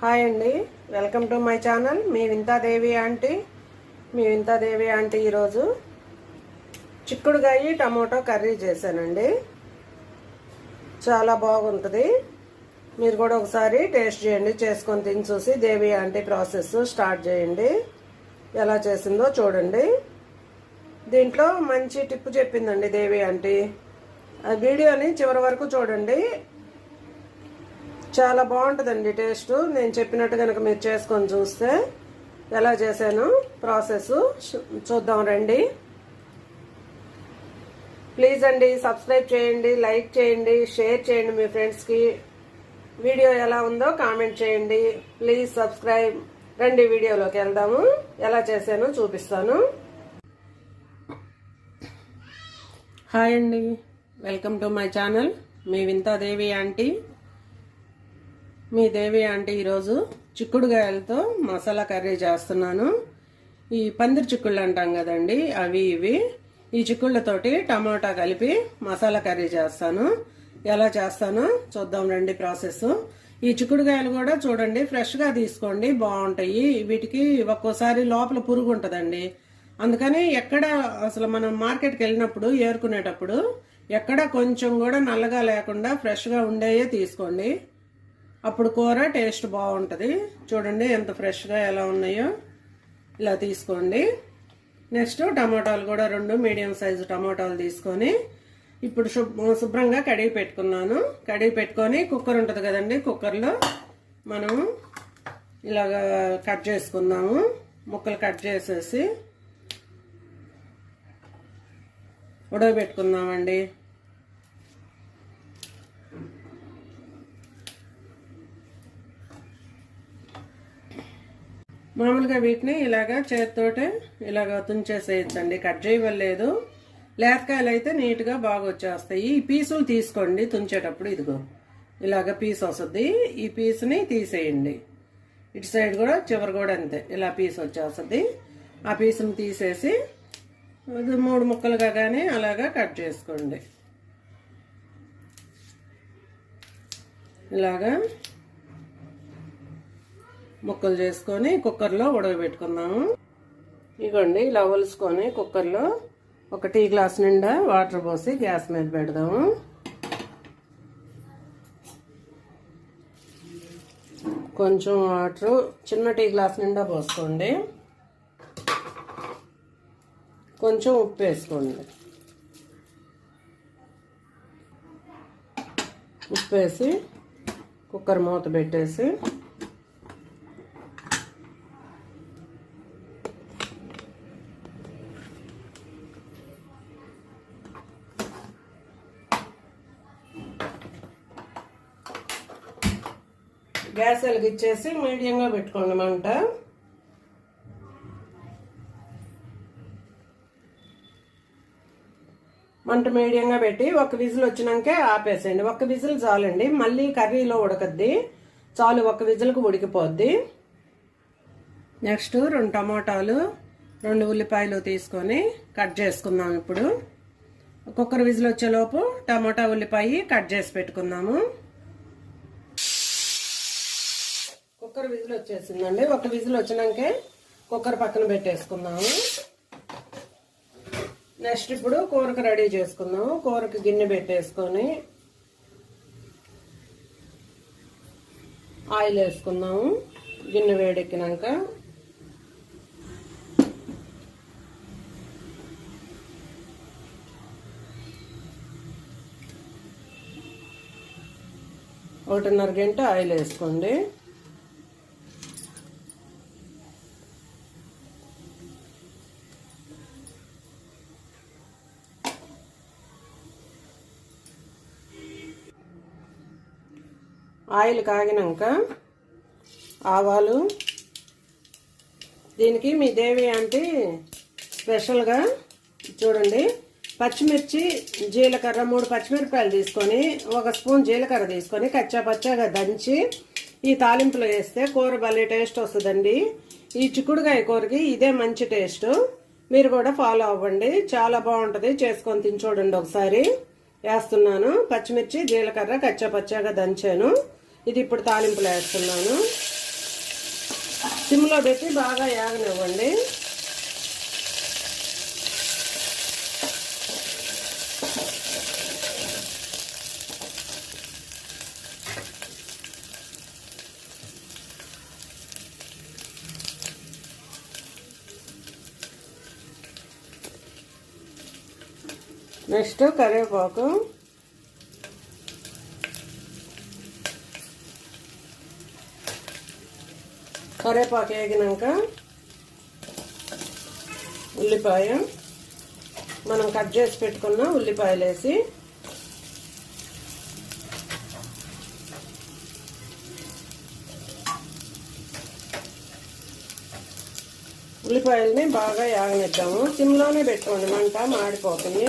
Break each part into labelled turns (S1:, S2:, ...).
S1: Hi అండి. Welcome to my channel. Me Vinthadevi aunty. మీ Vinthadevi aunty ఈరోజు చిక్కుడుగాయ టమోటో కర్రీ చేశానండి. చాలా బాగుంటుంది. మీరు కూడా ఒకసారి టేస్ట్ చేయండి. చేసుకొని తిని చూసి దేవి ఆంటీ ప్రాసెస్ స్టార్ట్ చేయండి. ఎలా చేసిందో చూడండి. దీంట్లో మంచి టిప్పు చెప్పిందండి దేవి ఆంటీ. ఆ వీడియోని చివరి వరకు చూడండి. చాలా బాగుంటుందండి టేస్ట్. నేను చెప్పినట్టు కనుక మీరు చేసుకొని చూస్తే ఎలా చేశాను? ప్రాసెస్ చూద్దాం రండి. ప్లీజ్ అండి సబ్స్క్రైబ్ చేయండి లైక్ చేయండి షేర్ చేయండి మీ ఫ్రెండ్స్కి. వీడియో ఎలా ఉందో కామెంట్ చేయండి. Please subscribe. రండి వీడియోలోకి వెళ్దాము. ఎలా చేశానో చూపిస్తాను. హాయ్ అండి. Welcome to my channel. Me Vinthadevi aunty. మీ దేవి అంటే ఈరోజు చిక్కుడుగాయలతో మసాలా కర్రీ చేస్తున్నాను. ఈ పందిరి చిక్కుళ్ళు అంటాం కదండి అవి ఇవి. ఈ చిక్కుళ్ళతోటి టమాటా కలిపి మసాలా కర్రీ చేస్తాను. ఎలా చేస్తానో చూద్దాం రండి ప్రాసెస్. ఈ చిక్కుడుగాయలు కూడా చూడండి ఫ్రెష్గా తీసుకోండి బాగుంటాయి. వీటికి ఒక్కోసారి లోపల పురుగు ఉంటుందండి. అందుకని ఎక్కడ అసలు మనం మార్కెట్కి వెళ్ళినప్పుడు ఏరుకునేటప్పుడు ఎక్కడ కొంచెం కూడా నల్లగా లేకుండా ఫ్రెష్గా ఉండేయే తీసుకోండి. అప్పుడు కూర టేస్ట్ బాగుంటుంది. చూడండి ఎంత ఫ్రెష్గా ఎలా ఉన్నాయో. ఇలా తీసుకోండి. నెక్స్ట్ టమాటాలు కూడా రెండు మీడియం సైజు టమాటాలు తీసుకొని ఇప్పుడు శుభ్రంగా కడిగి పెట్టుకున్నాను. కడిగి పెట్టుకొని కుక్కర్ ఉంటుంది కదండి కుక్కర్లో మనం ఇలాగ కట్ చేసుకున్నాము ముక్కలు కట్ చేసేసి ఉడకబెట్టుకుందామండి. మామూలుగా వీటిని ఇలాగా చేతితోటే ఇలాగ తుంచేసేయచ్చండి. కట్ చేయవలేదు. లేతకాయలు అయితే నీట్గా బాగా వచ్చేస్తాయి. ఈ పీసులు తీసుకోండి తుంచేటప్పుడు ఇదిగో. ఇలాగ పీస్ వస్తుంది. ఈ పీస్ని తీసేయండి. ఇటు సైడ్ కూడా చివరి కూడా అంతే. ఇలా పీస్ వచ్చేస్తుంది. ఆ పీస్ని తీసేసి మూడు ముక్కలుగా కానీ అలాగా కట్ చేసుకోండి. ఇలాగా ముక్కలు చేసుకొని కుక్కర్లో ఉడకబెట్టుకుందాము. ఇగోండి ఇలా ఒలుసుకొని కుక్కర్లో ఒక టీ గ్లాస్ నిండా వాటర్ పోసి గ్యాస్ మీద పెడదాము. కొంచెం వాటర్ చిన్న టీ గ్లాస్ నిండా పోసుకోండి. కొంచెం ఉప్పు వేసుకోండి. ఉప్పు వేసి కుక్కర్ మూత పెట్టేసి గ్యాస్ వెలిగించేసి మీడియంగా పెట్టుకోండి మంట మంట మీడియంగా పెట్టి ఒక విజిల్ వచ్చినాకే ఆపేసేయండి. ఒక విజిల్ చాలండి. మళ్ళీ కర్రీలో ఉడకద్ది. చాలు ఒక విజిల్కి ఉడికిపోద్ది. నెక్స్ట్ రెండు టమాటాలు రెండు ఉల్లిపాయలు తీసుకొని కట్ చేసుకుందాం ఇప్పుడు. కుక్కర్ విజిల్ వచ్చేలోపు టమాటా ఉల్లిపాయ కట్ చేసి పెట్టుకుందాము. కుక్కర్ విజిల్ వచ్చేసిందండి. ఒక విజిల్ వచ్చినాకే కుక్కర్ పక్కన పెట్టేసుకుందాము. నెక్స్ట్ ఇప్పుడు కూరకు రెడీ చేసుకుందాము. కూరకు గిన్నె పెట్టేసుకొని ఆయిల్ వేసుకుందాము. గిన్నె వేడెక్కినాక ఒకటిన్నర గంట ఆయిల్ వేసుకోండి. ఆయిల్ కాగినాక ఆవాలు. దీనికి మీ దేవి అంటే స్పెషల్గా చూడండి. పచ్చిమిర్చి జీలకర్ర మూడు పచ్చిమిరపకాయలు తీసుకొని ఒక స్పూన్ జీలకర్ర తీసుకొని కచ్చా పచ్చాగా దంచి ఈ తాలింపులో వేస్తే కూర భలే టేస్ట్ వస్తుందండి. ఈ చిక్కుడుకాయ కూరకి ఇదే మంచి టేస్ట్. మీరు కూడా ఫాలో అవ్వండి. చాలా బాగుంటుంది. చేసుకొని తిని చూడండి ఒకసారి. వేస్తున్నాను. పచ్చిమిర్చి జీలకర్ర కచ్చా పచ్చాగా దంచాను. ఇది ఇప్పుడు తాలింపులు వేస్తున్నాను. సిమ్లో పెట్టి బాగా యాగనివ్వండి. నెక్స్ట్ కరివేపాకు. కరేపాకు వేగినాక ఉల్లిపాయ మనం కట్ చేసి పెట్టుకున్న ఉల్లిపాయలు వేసి ఉల్లిపాయలని బాగా యాగనిద్దాము. సిమ్లోనే పెట్టుకోండి. మంట మాడిపోతుంది.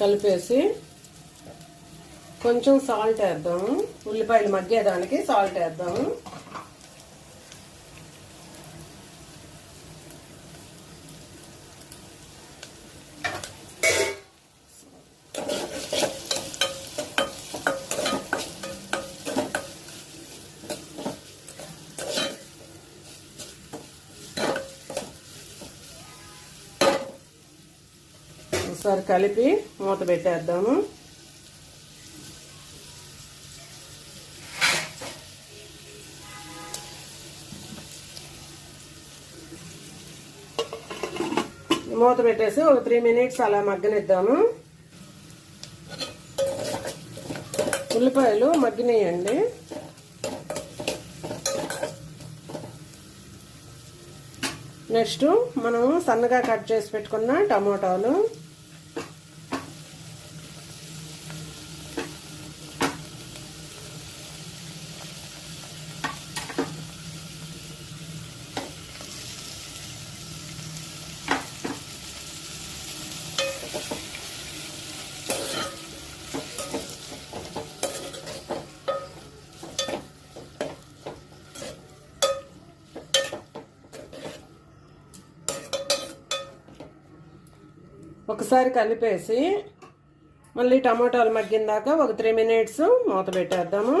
S1: కలిపేసి కొంచెం సాల్ట్ వేద్దాము ఉల్లిపాయలు మగ్గేదానికి సాల్ట్ వేద్దాము ఒకసారి కలిపి మూత పెట్టేద్దాము. మూత పెట్టేసి ఒక త్రీ మినిట్స్ అలా మగ్గనిద్దాము. ఉల్లిపాయలు మగ్గినాయండి. నెక్స్ట్ మనం సన్నగా కట్ చేసి పెట్టుకున్న టమోటాలు. ఒకసారి కలిపేసి మళ్ళీ టమాటాలు మగ్గిన దాకా ఒక త్రీ మినిట్స్ మూత పెట్టేద్దాము.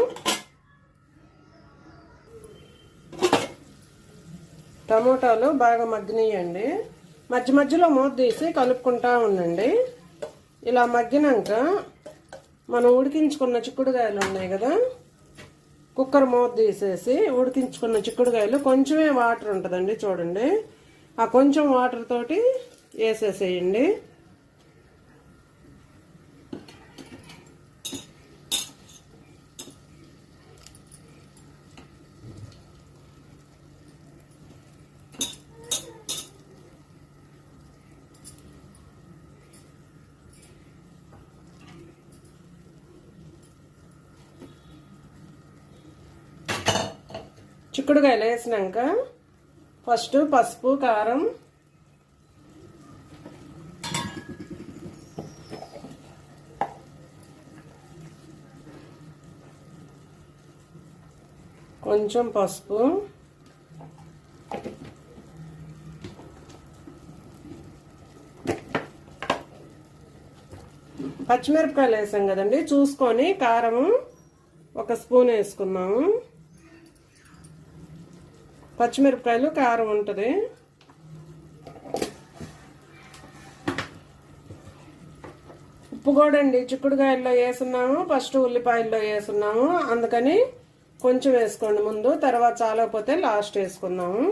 S1: టమోటాలు బాగా మగ్గినాయండి. మధ్య మధ్యలో మూత తీసి కలుపుకుంటా ఉండండి. ఇలా మగ్గినాక మనం ఉడికించుకున్న చిక్కుడుకాయలు ఉన్నాయి కదా కుక్కర్ మూత తీసేసి ఉడికించుకున్న చిక్కుడుకాయలు కొంచెమే వాటర్ ఉంటుందండి చూడండి. ఆ కొంచెం వాటర్ తోటి వేసేసేయండి. చిక్కుడుకాయలు వేసినాక ఫస్ట్ పసుపు కారం. కొంచెం పసుపు. పచ్చిమిరపకాయలు వేసాం కదండి. చూసుకొని కారము ఒక స్పూన్ వేసుకున్నాము పచ్చిమిరపకాయలు కారం ఉంటుంది. ఉప్పు కూడా అండి చిక్కుడుకాయల్లో వేసున్నాము ఫస్ట్ ఉల్లిపాయల్లో వేసున్నాము. అందుకని కొంచెం వేసుకోండి ముందు తర్వాత చాలకపోతే లాస్ట్ వేసుకుందాము.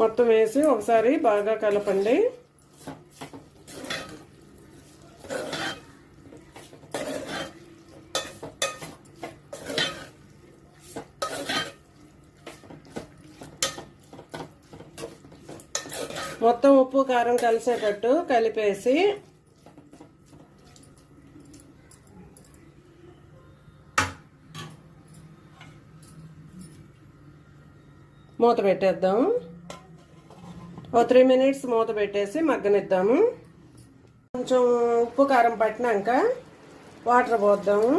S1: మొత్తం వేసి ఒకసారి బాగా కలపండి మొత్తం ఉప్పు కారం కలిసేటట్టు కలిపేసి మూత పెట్టేద్దాం. ఓ త్రీ మినిట్స్ మూత పెట్టేసి మగ్గనిద్దాము. కొంచెం ఉప్పు కారం పట్టినాక వాటర్ పోద్దాము.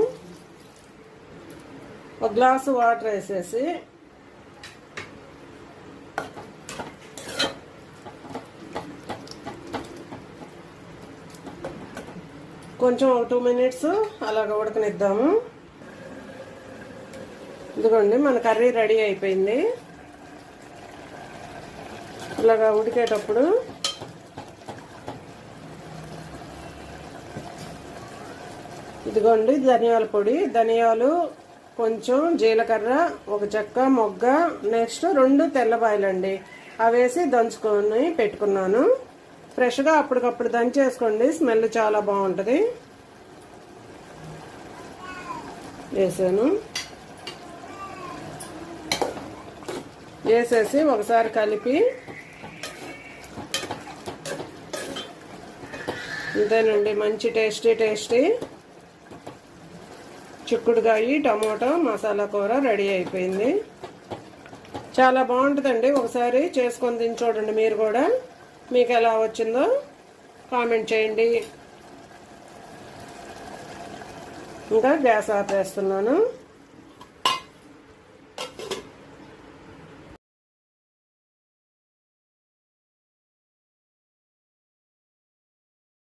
S1: ఒక గ్లాసు వాటర్ వేసేసి కొంచెం ఒక టూ మినిట్స్ అలాగ ఉడకనిద్దాము. ఇదిగోండి మన కర్రీ రెడీ అయిపోయింది. ఇలాగా ఉడికేటప్పుడు ఇదిగోండి ధనియాల పొడి. ధనియాలు కొంచెం జీలకర్ర ఒక చెక్క మొగ్గ నెక్స్ట్ రెండు తెల్లబాయలండి. అవి వేసి దంచుకొని పెట్టుకున్నాను. ఫ్రెష్గా అప్పటికప్పుడు దంచేసుకోండి స్మెల్ చాలా బాగుంటుంది. వేసాను. వేసేసి ఒకసారి కలిపి ఇంతేనండి మంచి టేస్టీ టేస్టీ. చిక్కుడుకాయ టమోటా మసాలా కూర రెడీ అయిపోయింది. చాలా బాగుంటుందండి. ఒకసారి చేసుకొని తిని చూడండి మీరు కూడా. మీకు ఎలా వచ్చిందో కామెంట్ చేయండి. ఇంకా గ్యాస్ ఆపేస్తున్నాను.